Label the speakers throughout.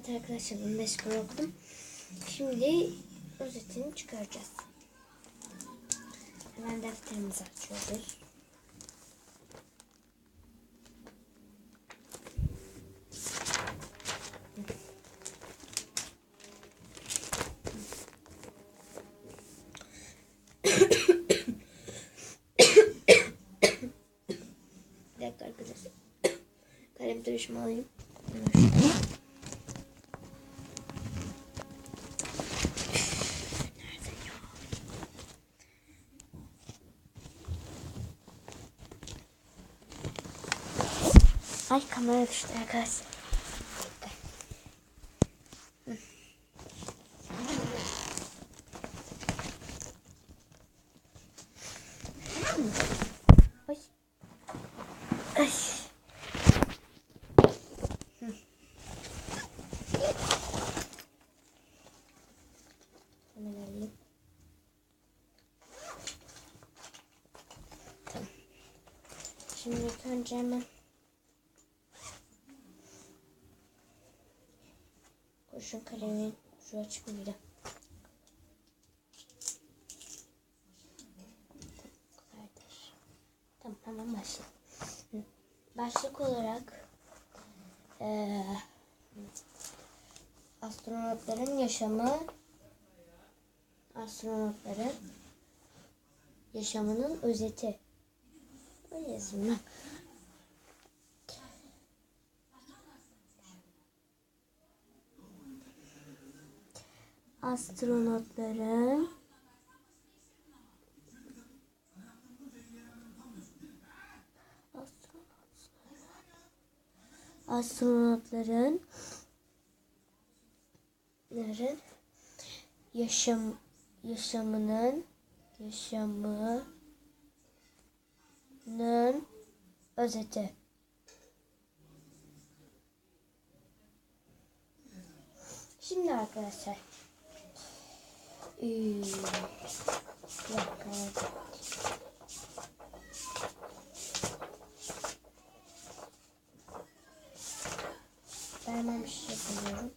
Speaker 1: Evet arkadaşlar ben meşgul oldum. Şimdi özetini çıkaracağız. Hemen defterimizi açıyoruz. Bir dakika arkadaşlar. Kalem duruşumu alayım. Ay kamera düştü arkadaşlar. Hı. Ay. Ay. Hı. Hemen alayım. Tamam. Şimdi ilk önce hemen kalemin şu açık mıydı? Tamam hemen başlayalım. Başlık olarak eee astronotların yaşamı astronotların yaşamının özeti. Öyle yazayım ben. Astronotların astronotların yaşam yaşamının yaşamının özeti. Şimdi arkadaşlar ee, bir dakika. Bir şey yapıyorum.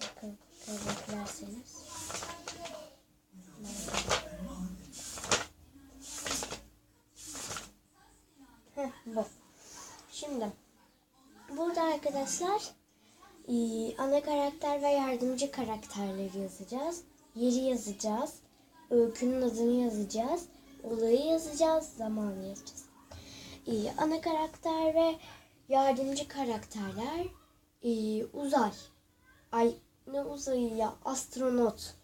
Speaker 1: Bakın beklerseniz. Heh, bu. Şimdi burada arkadaşlar ee, ana karakter ve yardımcı karakterleri yazacağız. Yeri yazacağız. Öykünün adını yazacağız. Olayı yazacağız. Zamanı yazacağız. Ee, ana karakter ve yardımcı karakterler ee, uzay. Ay ne uzayı ya astronot.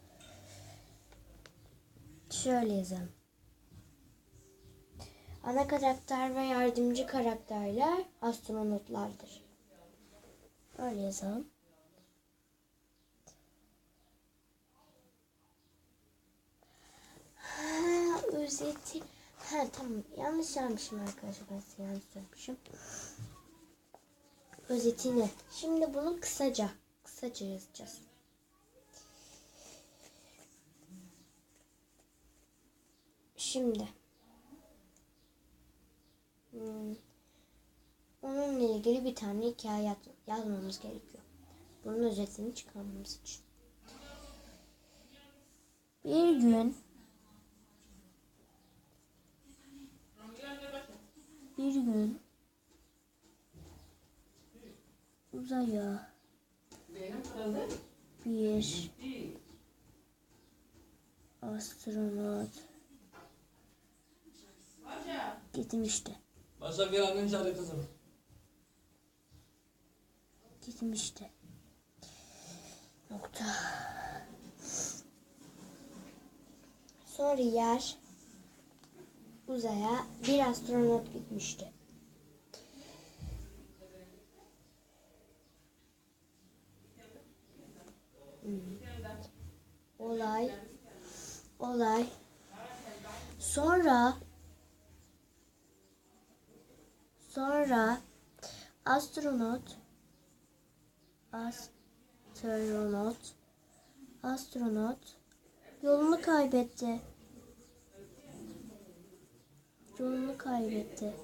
Speaker 1: Şöyle yazalım. Ana karakter ve yardımcı karakterler astronotlardır. Öyle yazalım. Ha, özeti. Ha tamam yanlış yazmışım arkadaşlar ben size yanlış söylemişim. Özetini. Şimdi bunu kısaca kısaca yazacağız. Şimdi hmm, onunla ilgili bir tane hikaye yaz- yazmamız gerekiyor. Bunun özetini çıkarmamız için. Bir gün bir gün uzaya bir astronot gitmişti.
Speaker 2: Başak gel annen çağırıyor kızım.
Speaker 1: Gitmişti. Nokta. Sonra yer uzaya bir astronot gitmişti. Olay. Olay. Sonra. Sonra. Astronot. Astronot. Astronot. Yolunu kaybetti. Yolunu kaybetti.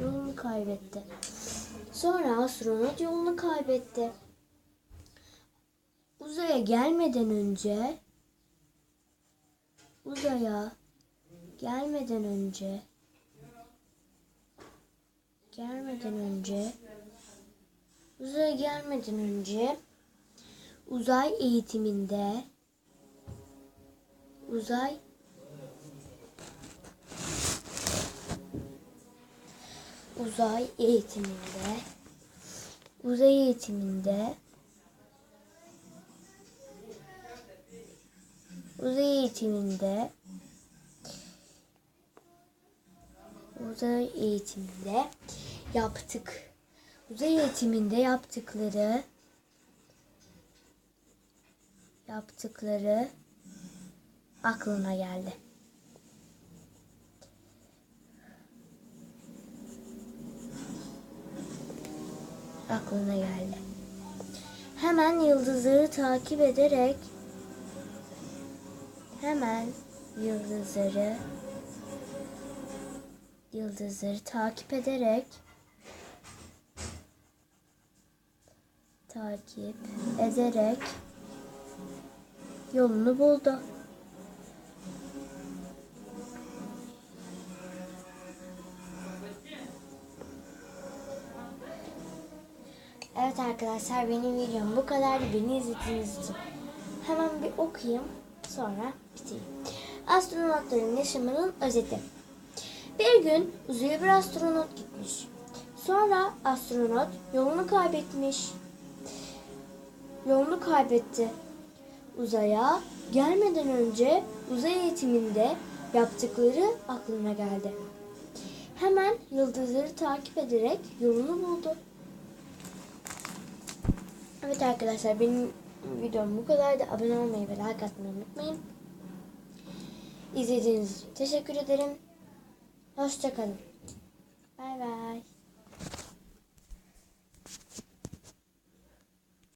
Speaker 1: Yolunu kaybetti. Sonra astronot yolunu kaybetti. Uzaya gelmeden önce uzaya gelmeden önce gelmeden önce uzaya gelmeden önce uzay eğitiminde uzay uzay eğitiminde uzay eğitiminde uzay eğitiminde uzay eğitiminde yaptık uzay eğitiminde yaptıkları yaptıkları aklına geldi. Aklına geldi. Hemen yıldızları takip ederek hemen yıldızları yıldızları takip ederek takip ederek yolunu buldu. Evet arkadaşlar benim videom bu kadar. Beni izlediğiniz için hemen bir okuyayım sonra bitireyim. Astronotların yaşamının özeti. Bir gün uzaya bir astronot gitmiş. Sonra astronot yolunu kaybetmiş. Yolunu kaybetti. Uzaya gelmeden önce uzay eğitiminde yaptıkları aklına geldi. Hemen yıldızları takip ederek yolunu buldu. Evet arkadaşlar benim videom bu kadardı. Abone olmayı ve like atmayı unutmayın. İzlediğiniz için teşekkür ederim. Hoşçakalın. Bay bay.